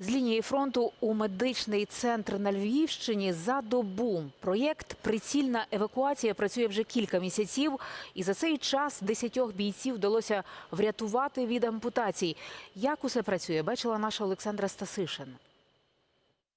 З лінії фронту у медичний центр на Львівщині за добу. Проєкт Прицільна евакуація працює вже кілька місяців, і за цей час десятьох бійців вдалося врятувати від ампутацій. Як усе працює, бачила наша Олександра Стасишин.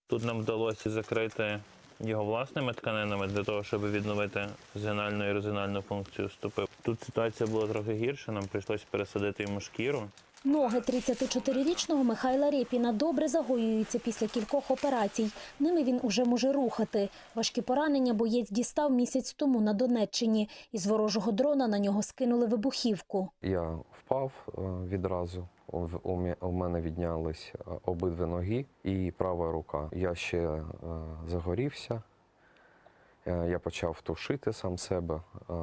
Тут нам вдалося закрити його власними тканинами для того, щоб відновити згинальну і розгинальну функцію стопи. Тут ситуація була трохи гірша, нам прийшлося пересадити йому шкіру. Ноги 34-річного Михайла Рєпіна добре загоюються після кількох операцій. Ними він уже може рухати. Важкі поранення боєць дістав місяць тому на Донеччині. Із ворожого дрона на нього скинули вибухівку. Я впав е, відразу. У мене віднялись е, обидві ноги і права рука. Я ще е, загорівся. Е, Я почав тушити сам себе. е,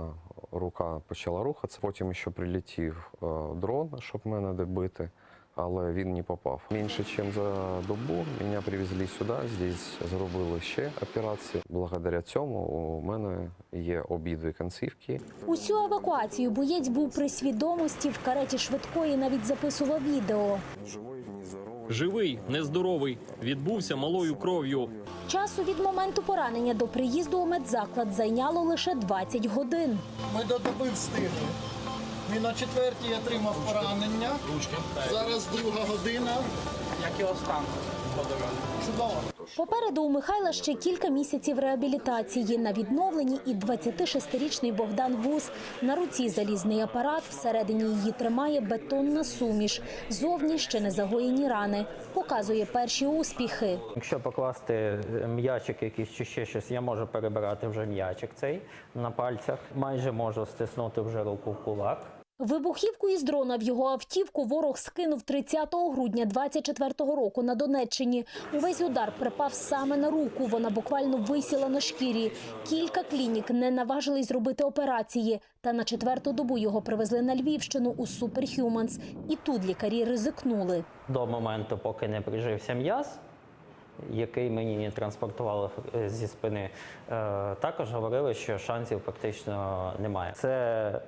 Рука почала рухатися. Потім ще прилетів е, дрон, щоб мене добити, але він не попав. Менше, ніж за добу мене привезли сюди. Здесь зробили ще операції. Благодаря цьому у мене є обидві кінцівки. Усю евакуацію боєць був при свідомості в кареті швидкої, навіть записував відео. Живий, нездоровий, відбувся малою кров'ю. Часу від моменту поранення до приїзду у медзаклад зайняло лише 20 годин. Ми до доби встигли. Він на четвертій отримав поранення. Зараз друга година. Як його стан? Чудово. Попереду у Михайла ще кілька місяців реабілітації. На відновленні і 26-річний Богдан Вуз. На руці залізний апарат, всередині її тримає бетонна суміш. Зовні ще не загоєні рани. Показує перші успіхи. Якщо покласти е, м'ячик якийсь чи ще щось, я можу перебирати вже м'ячик цей на пальцях. Майже можу стиснути вже руку в кулак. Вибухівку із дрона в його автівку ворог скинув 30 грудня 24-го року на Донеччині. Увесь удар припав саме на руку. Вона буквально висіла на шкірі. Кілька клінік не наважились зробити операції. Та на четверту добу його привезли на Львівщину у Superhumans. І тут лікарі ризикнули. До моменту, поки не прижився м'яз, який мені транспортували е, зі спини, е, також говорили, що шансів практично немає. Це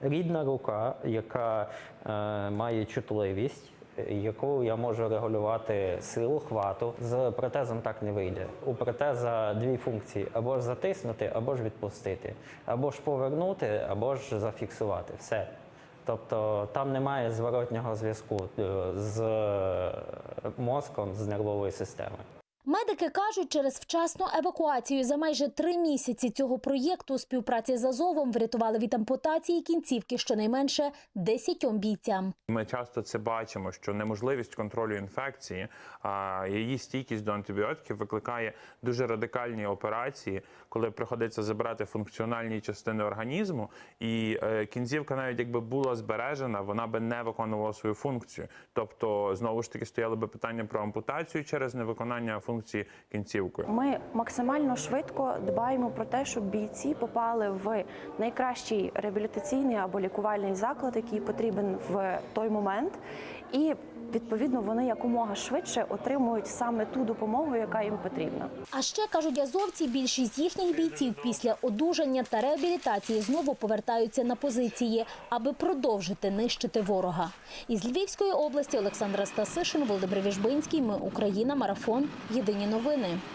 рідна рука, яка е, має чутливість. Яку я можу регулювати силу хвату з протезом так не вийде. У протеза дві функції: або ж затиснути, або ж відпустити, або ж повернути, або ж зафіксувати. Все. Тобто там немає зворотнього зв'язку е, з мозком, з нервовою системою. Медики кажуть, через вчасну евакуацію за майже три місяці цього проєкту у співпраці з Азовом врятували від ампутації кінцівки щонайменше десятьом бійцям. Ми часто це бачимо, що неможливість контролю інфекції, а її стійкість до антибіотиків викликає дуже радикальні операції, коли приходиться забирати функціональні частини організму, і е, кінцівка, навіть якби була збережена, вона би не виконувала свою функцію. Тобто, знову ж таки, стояло би питання про ампутацію через невиконання функції кінцівкою. Ми максимально швидко дбаємо про те, щоб бійці попали в найкращий реабілітаційний або лікувальний заклад, який потрібен в той момент, і відповідно вони якомога швидше отримують саме ту допомогу, яка їм потрібна. А ще кажуть азовці, більшість їхніх бійців після одужання та реабілітації знову повертаються на позиції, аби продовжити нищити ворога. Із Львівської області Олександра Стасишин, Володимир Віжбинський. Ми Україна. Марафон. Єдині новини.